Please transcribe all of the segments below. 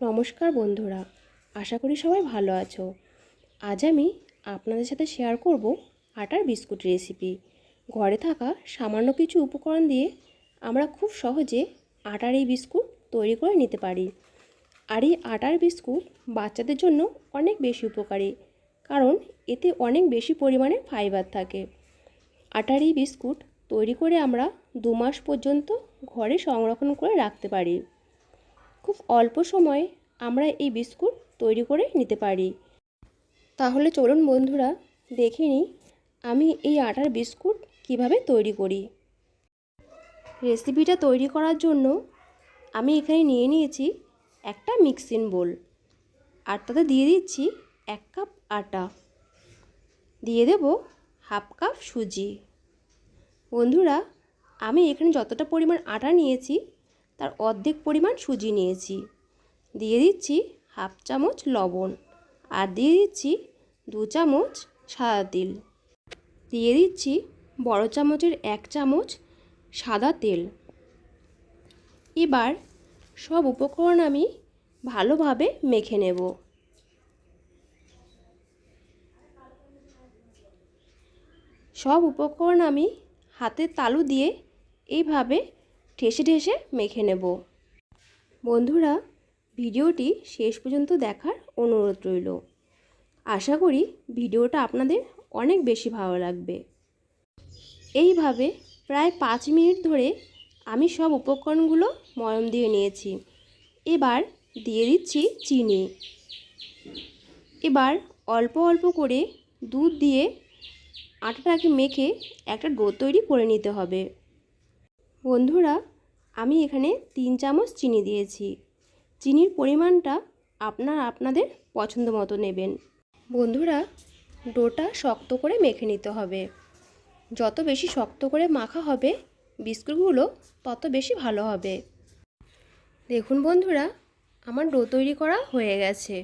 নমস্কার বন্ধুরা, আশা করি সবাই ভালো আছো। আজ আমি আপনাদের সাথে শেয়ার করব আটার বিস্কুট রেসিপি ঘরে থাকা সামান্য কিছু উপকরণ দিয়ে আমরা খুব সহজে আটার এই বিস্কুট তৈরি করে নিতে পারি। আর এই আটার বিস্কুট বাচ্চাদের জন্য অনেক বেশি উপকারী, কারণ এতে অনেক বেশি পরিমাণে ফাইবার থাকে। আটার এই বিস্কুট তৈরি করে আমরা দু মাস পর্যন্ত ঘরে সংরক্ষণ করে রাখতে পারি। খুব অল্প সময়ে আমরা এই বিস্কুট তৈরি করে নিতে পারি। তাহলে চলুন বন্ধুরা, দেখে নিই আমি এই আটার বিস্কুট কীভাবে তৈরি করি। রেসিপিটা তৈরি করার জন্য আমি এখানে নিয়ে নিয়েছি একটা মিক্সিং বোল আর তাতে দিয়ে দিচ্ছি এক কাপ আটা। দিয়ে দেব হাফ কাপ সুজি। বন্ধুরা, আমি এখানে যতটা পরিমাণ আটা নিয়েছি তার অর্ধেক পরিমাণ সুজি নিয়েছি। দিয়ে দিচ্ছি হাফ চামচ লবণ আর দিয়ে দিচ্ছি দু চামচ সাদা তিল। দিয়ে দিচ্ছি বড় চামচের এক চামচ সাদা তেল। এবার সব উপকরণ আমি ভালোভাবে মেখে নেব। সব উপকরণ আমি হাতের তালু দিয়ে এইভাবে ঠেসে ঠেসে মেখে নেব। বন্ধুরা, ভিডিওটি শেষ পর্যন্ত দেখার অনুরোধ রইল। আশা করি ভিডিওটা আপনাদের অনেক বেশি ভালো লাগবে। এইভাবে প্রায় পাঁচ মিনিট ধরে আমি সব উপকরণগুলো ময়ম দিয়ে নিয়েছি। এবার দিয়ে দিচ্ছি চিনি। এবার অল্প অল্প করে দুধ দিয়ে আটাটাকে মেখে একটা ডো তৈরি করে নিতে হবে। বন্ধুরা আমি এখানে তিন চামচ চিনি দিয়েছি। চিনির পরিমাণটা আপনার আপনাদের পছন্দ মতো নেবেন। বন্ধুরা, ডোটা শক্ত করে মেখে নিতে হবে। যত বেশি শক্ত করে মাখা হবে, বিস্কুটগুলো তত বেশি ভালো হবে। দেখুন বন্ধুরা, আমার ডো তৈরি করা হয়ে গেছে।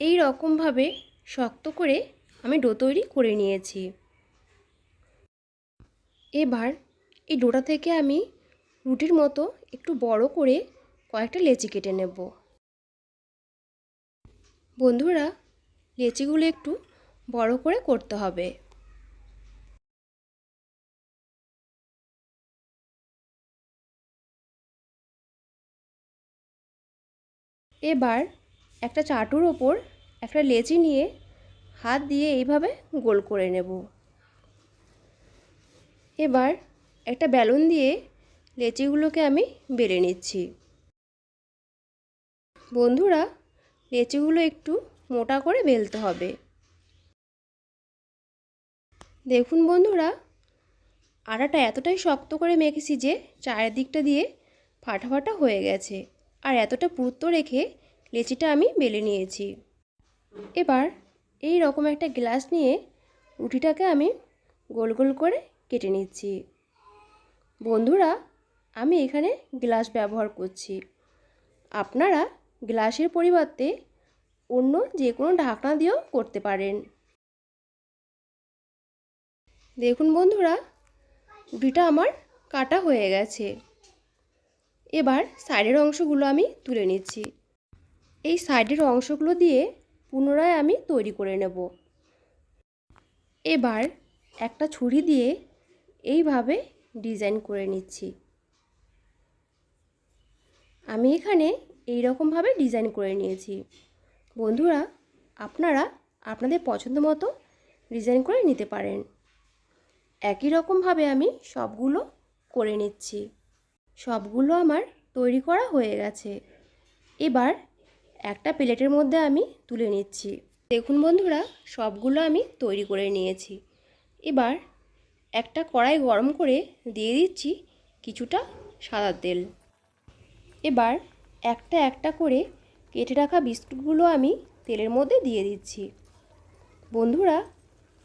এই রকমভাবে শক্ত করে আমি ডো তৈরি করে নিয়েছি। এবার এই ডোটা থেকে আমি রুটির মতো একটু বড় করে কয়েকটা লেচি কেটে নেব। বন্ধুরা, লেচিগুলো একটু বড় করে করতে হবে। এবার একটা চাটুর ওপর একটা লেচি নিয়ে হাত দিয়ে এইভাবে গোল করে নেব। এবার একটা বেলুন দিয়ে লেচিগুলোকে আমি বেলে নিচ্ছি। বন্ধুরা, লেচিগুলো একটু মোটা করে বেলতে হবে। দেখুন বন্ধুরা আটাটা এতটাই শক্ত করে মেখেছি যে চারিদিকটা দিয়ে ফাটা ফাটা হয়ে গেছে। আর এতটা পুরুত্ব রেখে লেচিটা আমি বেলে নিয়েছি। এবার এই রকম একটা গ্লাস নিয়ে রুটিটাকে আমি গোল গোল করে কেটে নিচ্ছি। বন্ধুরা, আমি এখানে গ্লাস ব্যবহার করছি। আপনারা গ্লাসের পরিবর্তে অন্য যে কোনো ঢাকনা দিয়েও করতে পারেন। দেখুন বন্ধুরা রুটিটা আমার কাটা হয়ে গেছে। এবার সাইডের অংশগুলো আমি তুলে নিচ্ছি। এই সাইডের অংশগুলো দিয়ে পুনরায় আমি তৈরি করে নেব। এবার একটা ছুরি দিয়ে এইভাবে ডিজাইন করে নিচ্ছি। আমি এখানে এই রকমভাবে ডিজাইন করে নিয়েছি। বন্ধুরা, আপনারা আপনাদের পছন্দ মতো ডিজাইন করে নিতে পারেন। একই রকমভাবে আমি সবগুলো করে নিচ্ছি। সবগুলো আমার তৈরি করা হয়ে গেছে। এবার একটা প্লেটের মধ্যে আমি তুলে নিচ্ছি। দেখুন বন্ধুরা, সবগুলো আমি তৈরি করে নিয়েছি। এবার একটা কড়াই গরম করে দিয়ে দিচ্ছি কিছুটা সাদা তেল। এবার একটা একটা করে কেটে রাখা বিস্কুটগুলো আমি তেলের মধ্যে দিয়ে দিচ্ছি। বন্ধুরা,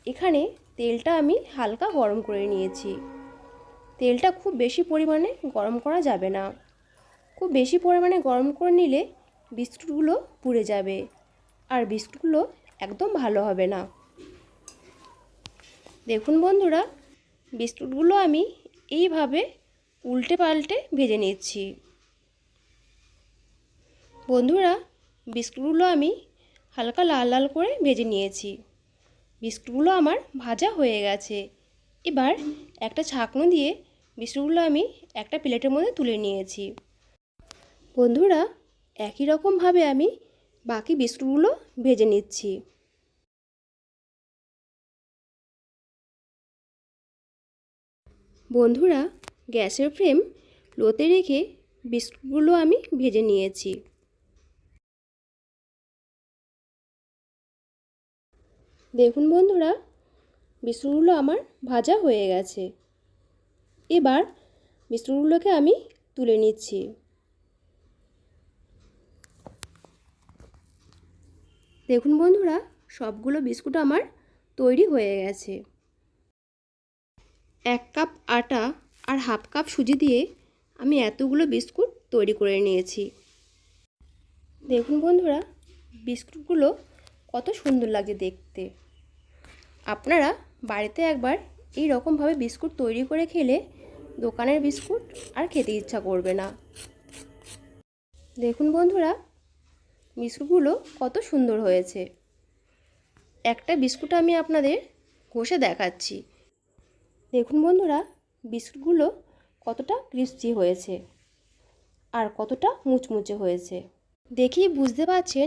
এখানে তেলটা আমি হালকা গরম করে নিয়েছি। তেলটা খুব বেশি পরিমাণে গরম করা যাবে না। খুব বেশি পরিমাণে গরম করে নিলে বিস্কুটগুলো পুড়ে যাবে আর বিস্কুটগুলো একদম ভালো হবে না। দেখুন বন্ধুরা বিস্কুটগুলো আমি এইভাবে উল্টে পাল্টে ভেজে নিচ্ছি বন্ধুরা, বিস্কুটগুলো আমি হালকা লাল লাল করে ভেজে নিয়েছি। বিস্কুটগুলো আমার ভাজা হয়ে গেছে। এবার একটা ছাকনো দিয়ে বিস্কুটগুলো আমি একটা প্লেটের মধ্যে তুলে নিয়েছি। বন্ধুরা, একই রকমভাবে আমি বাকি বিস্কুটগুলো ভেজে নিচ্ছি। বন্ধুরা, গ্যাসের ফ্লেম লোতে রেখে বিস্কুটগুলো আমি ভেজে নিয়েছি। দেখুন বন্ধুরা, বিস্কুটগুলো আমার ভাজা হয়ে গেছে। এবার বিস্কুটগুলোকে আমি তুলে নিচ্ছি। দেখুন বন্ধুরা, সবগুলো বিস্কুট আমার তৈরি হয়ে গেছে। এক কাপ আটা আর হাফ কাপ সুজি দিয়ে আমি এতগুলো বিস্কুট তৈরি করে নিয়েছি। দেখুন বন্ধুরা, বিস্কুটগুলো কত সুন্দর লাগছে দেখতে। আপনারা বাড়িতে একবার এই রকমভাবে বিস্কুট তৈরি করে খেলে দোকানের বিস্কুট আর খেতে ইচ্ছা করবে না। দেখুন বন্ধুরা, বিস্কুটগুলো কত সুন্দর হয়েছে। একটা বিস্কুট আমি আপনাদের ঘষে দেখাচ্ছি। দেখুন বন্ধুরা বিস্কুটগুলো কতটা ক্রিস্পি হয়েছে আর কতটা মুচমুচে হয়েছে। দেখি বুঝতে পারছেন